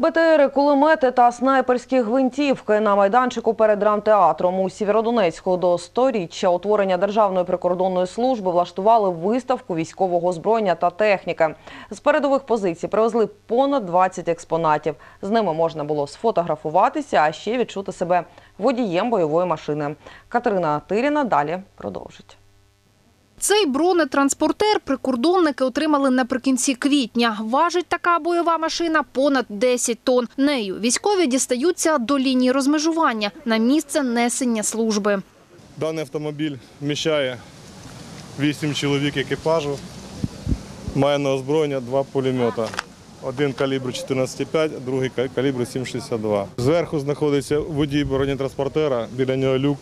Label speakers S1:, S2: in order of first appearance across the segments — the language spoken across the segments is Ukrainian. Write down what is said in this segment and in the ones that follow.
S1: БТРи, кулемети та снайперські гвинтівки на майданчику перед драмтеатром у Сєвєродонецьку до 100-річчя утворення Державної прикордонної служби влаштували виставку військового озброєння та техніки. З передових позицій привезли понад 20 експонатів. З ними можна було сфотографуватися, а ще відчути себе водієм бойової машини. Катерина Тиріна далі продовжить.
S2: Цей бронетранспортер прикордонники отримали наприкінці квітня. Важить така бойова машина понад 10 тонн. Нею військові дістаються до лінії розмежування на місце несення служби.
S3: Даний автомобіль вміщає 8 чоловік екіпажу, має на озброєння два пулемета. Один калібру 14,5, другий ка- калібру 7,62. Зверху знаходиться водій бронетранспортера, біля нього люк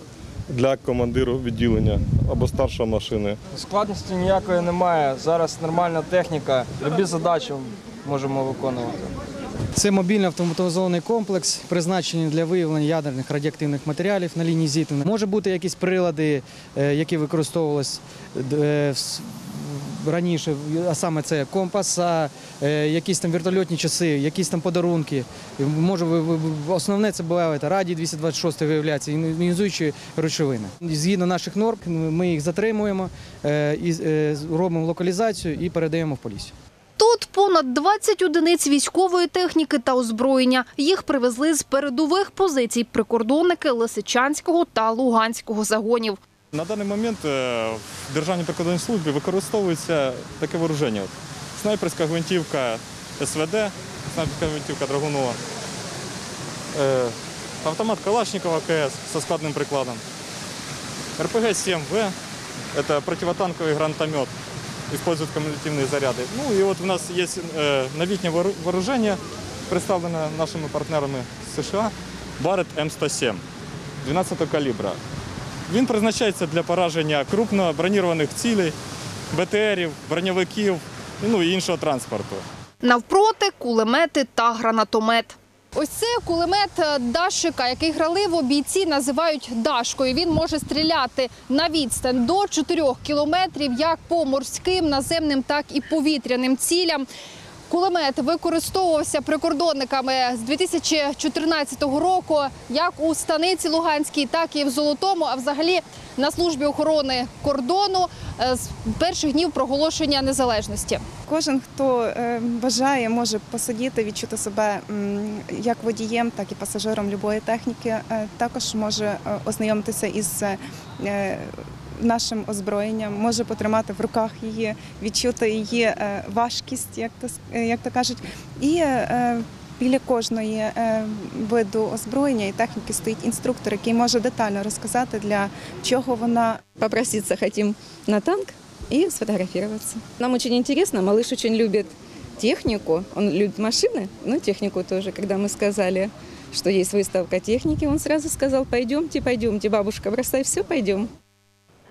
S3: для командиру відділення або старшої машини.
S4: Складності ніякої немає. Зараз нормальна техніка. Любі задачі можемо виконувати.
S5: Це мобільний автоматизований комплекс, призначений для виявлення ядерних радіоактивних матеріалів на лінії зіткнення. Може бути якісь прилади, е, які використовувалися е, в раніше, а саме це компас, а, е, якісь там вертольотні часи, якісь там подарунки. Може, основне це буває радій 226 виявляється, іонізуючі речовини. Згідно наших норм, ми їх затримуємо, е, е, робимо локалізацію і передаємо в поліцію.
S2: Тут понад 20 одиниць військової техніки та озброєння. Їх привезли з передових позицій прикордонники Лисичанського та Луганського загонів.
S3: На даний момент е, в Державній прикордонній службі використовується таке вооруження. От Снайперська гвинтівка СВД, снайперська гвинтівка Драгунова, е, автомат Калашникова КС со складним прикладом, РПГ-7В, это противотанковый гранатомет, используют кумулятивные заряды. Ну и вот у нас есть э, новітнє воору- вооружение, представленное нашими партнерами з США, Баррет М107 12 калібра. Він призначається для пораження крупно бронірованих цілей, БТРів, броньовиків ну і іншого транспорту.
S2: Навпроти кулемети та гранатомет. Ось це кулемет Дашика, який граливо бійці називають Дашкою. Він може стріляти на відстань до 4 кілометрів як по морським, наземним, так і повітряним цілям. Кулемет використовувався прикордонниками з 2014 року як у станиці Луганській, так і в Золотому, а взагалі на службі охорони кордону е, з перших днів проголошення незалежності.
S6: Кожен, хто е, бажає, може посидіти, відчути себе як водієм, так і пасажиром любої техніки. Е, Також може ознайомитися із нашим озброєнням, може потримати в руках її, відчути її е, важкість, як то, с- е, як то кажуть. І е, біля кожної е, виду озброєння і техніки стоїть інструктор, який може детально розказати, для чого вона
S7: попроситься хотим на танк и сфотографироваться. Нам очень интересно, малыш очень любит технику, он любит машины, ну технику тоже. Когда мы сказали, что есть выставка техники, он сразу сказал, пойдемте, пойдемте, бабушка, бросай все, пойдем.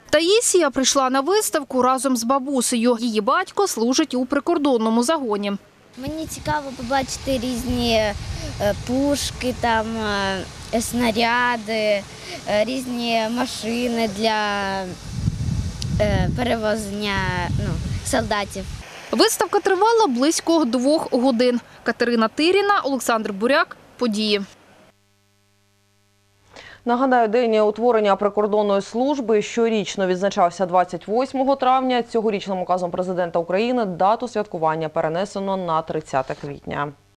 S2: Таїсія прийшла на виставку разом з бабусею. Її батько служить у прикордонному загоні.
S8: Мені цікаво побачити різні е, пушки, там е, снаряди, е, різні машини для перевозення ну, солдатів.
S2: Виставка тривала близько двох годин. Катерина Тиріна, Олександр Буряк. Події.
S1: Нагадаю, день утворення прикордонної служби щорічно відзначався 28 травня. Цьогорічним указом президента України дату святкування перенесено на 30 квітня.